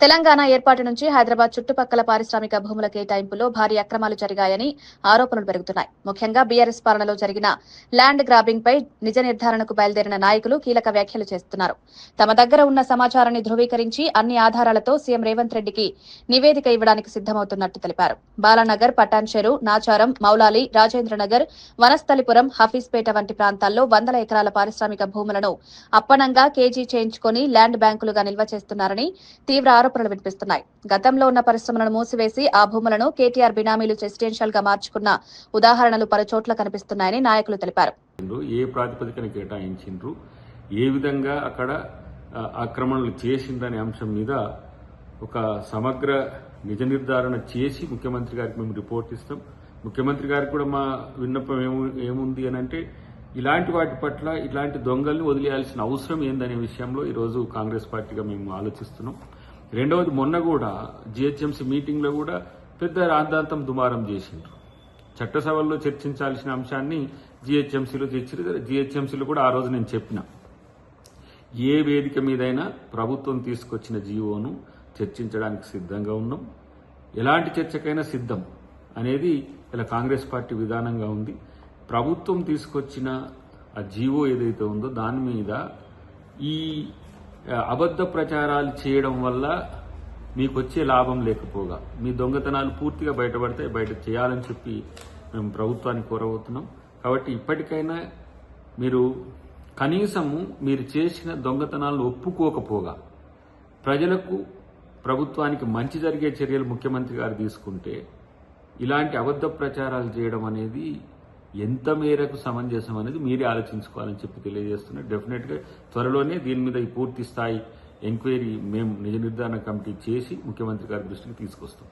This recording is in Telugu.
తెలంగాణ ఏర్పాటు నుంచి హైదరాబాద్ చుట్టుపక్కల పారిశ్రామిక భూముల కేటాయింపులో భారీ అక్రమాలు జరిగాయని ఆరోపణలు పెరుగుతున్నాయి. ముఖ్యంగా బీఆర్ఎస్ పాలనలో జరిగిన ల్యాండ్ గ్రాబింగ్ పై నిజ నిర్ధారణకు బయలుదేరిన నాయకులు కీలక వ్యాఖ్యలు చేస్తున్నారు. తమ దగ్గర ఉన్న సమాచారాన్ని ధృవీకరించి అన్ని ఆధారాలతో సీఎం రేవంత్ రెడ్డికి నివేదిక ఇవ్వడానికి సిద్దమవుతున్నట్టు తెలిపారు. బాలానగర్ పటాన్చెరు నాచారం మౌలాలి రాజేంద్రనగర్ వనస్థలిపురం హఫీజ్పేట వంటి ప్రాంతాల్లో వందల ఎకరాల పారిశ్రామిక భూములను అప్పనంగా కేజీ చేయించుకొని ల్యాండ్ బ్యాంకులుగా నిల్వ చేస్తున్నారని తీవ్ర ఆరోపణలు వినిపిస్తున్నాయి. గతంలో ఉన్న పరిశ్రమలను మూసివేసి ఆ భూములను కేటీఆర్ బినామీలు రెసిడెన్షియల్గా మార్చుకున్న ఉదాహరణలు పలు చోట్ల కనిపిస్తున్నాయని నాయకులు తెలిపారు. ఏ ప్రాతిపదికన కేటాయించిండ్రు ఏ విధంగా అక్కడ ఆక్రమణలు చేసిందనే అంశం మీద ఒక సమగ్ర నిజ నిర్ధారణ చేసి ముఖ్యమంత్రి గారికి మేము రిపోర్ట్ ఇస్తాం. ముఖ్యమంత్రి గారికి కూడా మా విన్నపం ఏము ఏముంది అని అంటే ఇలాంటి వాటి పట్ల ఇలాంటి దొంగల్ని వదిలేయాల్సిన అవసరం ఏందనే విషయంలో ఈరోజు కాంగ్రెస్ పార్టీగా మేము ఆలోచిస్తున్నాం. రెండవది మొన్న కూడా జిహెచ్ఎంసీ మీటింగ్లో కూడా పెద్ద రాద్ధాంతం దుమారం చేసిండ్రు. చట్టసభల్లో చర్చించాల్సిన అంశాన్ని జిహెచ్ఎంసీలో చర్చి జిహెచ్ఎంసీలో కూడా ఆ రోజు నేను చెప్పిన. ఏ వేదిక మీదైనా ప్రభుత్వం తీసుకొచ్చిన జీవోను చర్చించడానికి సిద్ధంగా ఉన్నాం. ఎలాంటి చర్చకైనా సిద్ధం అనేది ఇలా కాంగ్రెస్ పార్టీ విధానంగా ఉంది. ప్రభుత్వం తీసుకొచ్చిన ఆ జీవో ఏదైతే ఉందో దాని మీద ఈ అబద్ధ ప్రచారాలు చేయడం వల్ల మీకు వచ్చే లాభం లేకపోగా మీ దొంగతనాలు పూర్తిగా బయటపడితే బయట చేయాలని చెప్పి మేము ప్రభుత్వాన్ని కోరబోతున్నాం. కాబట్టి ఇప్పటికైనా మీరు కనీసము మీరు చేసిన దొంగతనాలను ఒప్పుకోకపోగా ప్రజలకు ప్రభుత్వానికి మంచి జరిగే చర్యలు ముఖ్యమంత్రి గారు తీసుకుంటే ఇలాంటి అబద్ధ ప్రచారాలు చేయడం అనేది ఎంత మేరకు సమంజసం అనేది మీరే ఆలోచించుకోవాలని చెప్పి తెలియజేస్తున్నారు డెఫినెట్గా త్వరలోనే దీని మీద ఈ పూర్తి స్థాయి ఎంక్వైరీ మేము నిజ నిర్ధారణ కమిటీ చేసి ముఖ్యమంత్రి గారి దృష్టికి తీసుకొస్తాం.